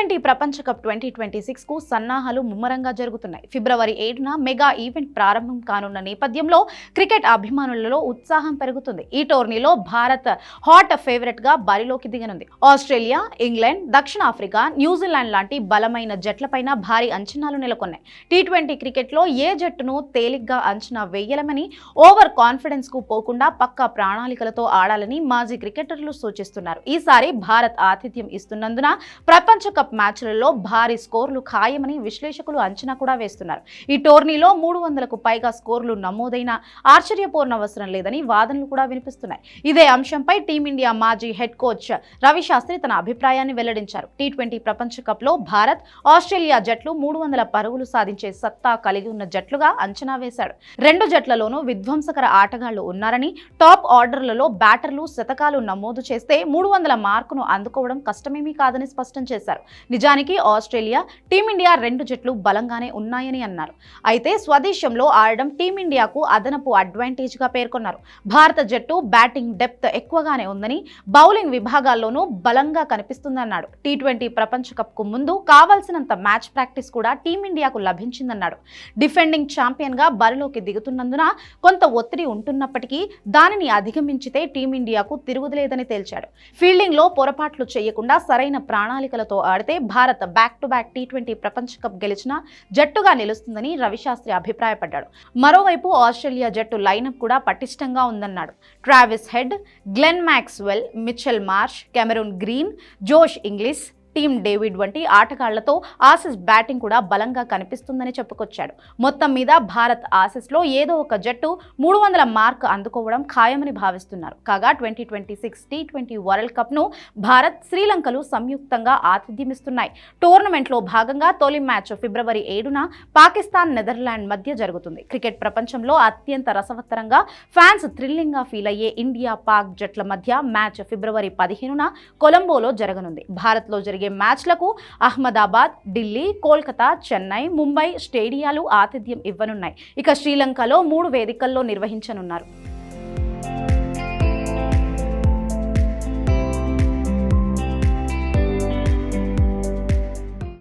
Twenty ప్రపంచ cup twenty twenty సిక్స్కు సన్నాహాలు ముమ్మరంగా జరుగుతున్నాయి. ఫిబ్రవరి ఏడున మెగా ఈవెంట్ ప్రారంభం కానున్న నేపథ్యంలో క్రికెట్ అభిమానులలో ఉత్సాహం పెరుగుతుంది. ఈ టోర్నీలో భారత్ హాట్ ఫేవరెట్గా బరిలోకి దిగనుంది. ఆస్ట్రేలియా ఇంగ్లాండ్ దక్షిణాఫ్రికా న్యూజిలాండ్ లాంటి బలమైన జట్లపైన భారీ అంచనాలు నెలకొన్నాయి. టీ ట్వంటీ క్రికెట్లో ఏ జట్టును తేలిగ్గా అంచనా వేయలేమని ఓవర్ కాన్ఫిడెన్స్కు పోకుండా పక్కా ప్రణాళికలతో ఆడాలని మాజీ క్రికెటర్లు సూచిస్తున్నారు. ఈసారి భారత్ ఆతిథ్యం ఇస్తున్నందున ప్రపంచ కప్ మ్యాచ్లలో భారీ స్కోర్లు ఖాయమని విశ్లేషకులు అంచనా కూడా వేస్తున్నారు. ఈ టోర్నీలో మూడు వందలకు పైగా స్కోర్లు నమోదైన ఆశ్చర్యపోర్ణ అవసరం లేదని వాదనలు కూడా వినిపిస్తున్నాయి. ఇదే అంశంపై టీమిండియా మాజీ హెడ్ కోచ్ రవిశాస్త్రి తన అభిప్రాయాన్ని వెల్లడించారు. టీ ట్వంటీ ప్రపంచ కప్లో భారత్ ఆస్ట్రేలియా జట్లు మూడు వందల పరుగులు సాధించే సత్తా కలిగి ఉన్న జట్లుగా అంచనా వేశాడు. రెండు జట్లలోనూ విధ్వంసకర ఆటగాళ్ళు ఉన్నారని టాప్ ఆర్డర్లలో బ్యాటర్లు శతకాలు నమోదు చేస్తే మూడు వందల మార్కును అందుకోవడం కష్టమేమీ కాదని స్పష్టం చేశారు. నిజానికి ఆస్ట్రేలియా టీమిండియా రెండు జట్లు బలంగానే ఉన్నాయని అన్నారు. అయితే స్వదేశంలో ఆడడం టీమిండియాకు అదనపు అడ్వాంటేజ్గా పేర్కొన్నారు. భారత జట్టు బ్యాటింగ్ డెప్త్ ఎక్కువగానే ఉందని బౌలింగ్ విభాగాల్లోనూ బలంగా కనిపిస్తుందన్నాడు. టీ ట్వంటీ ప్రపంచ కప్కు ముందు కావాల్సినంత మ్యాచ్ ప్రాక్టీస్ కూడా టీమిండియాకు లభించిందన్నాడు. డిఫెండింగ్ ఛాంపియన్గా బరిలోకి దిగుతున్నందున కొంత ఒత్తిడి ఉంటున్నప్పటికీ దానిని అధిగమించితే టీమిండియాకు తిరుగుదలేదని తేల్చాడు. ఫీల్డింగ్లో పొరపాట్లు చేయకుండా సరైన ప్రణాళికలతో ఆడితే Bharat back to back T twenty ప్రపంచ కప్ గెలిచిన జట్టుగా నిలుస్తుందని రవిశాస్త్రి అభిప్రాయపడ్డాడు. మరోవైపు ఆస్ట్రేలియా జట్టు లైనప్ కూడా పటిష్టంగా ఉందన్నాడు. Travis Head Glenn Maxwell Mitchell Marsh Cameron Green Josh Inglis team David వంటి ఆటగాళ్ళతో ఆసిస్ బ్యాటింగ్ కూడా బలంగా కనిపిస్తుందని చెప్పుకొచ్చాడు. మొత్తం మీద భారత్ ఆసిస్లో ఏదో ఒక జట్టు మూడు వందల మార్క్ అందుకోవడం ఖాయమని భావిస్తున్నారు. కాగా twenty twenty six T twenty world కప్ను Bharat శ్రీలంకలు సంయుక్తంగా ఆతిథ్యమిస్తున్నాయి. టోర్నమెంట్లో భాగంగా తొలి మ్యాచ్ ఫిబ్రవరి ఏడున పాకిస్తాన్ నెదర్లాండ్ మధ్య జరుగుతుంది. క్రికెట్ ప్రపంచంలో అత్యంత రసవత్తరంగా ఫ్యాన్స్ థ్రిల్లింగ్గా ఫీల్ అయ్యే ఇండియా పాక్ జట్ల మధ్య మ్యాచ్ ఫిబ్రవరి పదిహేనున కొలంబోలో జరగనుంది. భారత్లో జరిగే మ్యాచ్లకు అహ్మదాబాద్ ఢిల్లీ కోల్కతా చెన్నై ముంబై స్టేడియాలు ఆతిథ్యం ఇవ్వనున్నాయి. ఇక శ్రీలంకలో మూడు వేదికల్లో నిర్వహించనున్నారు.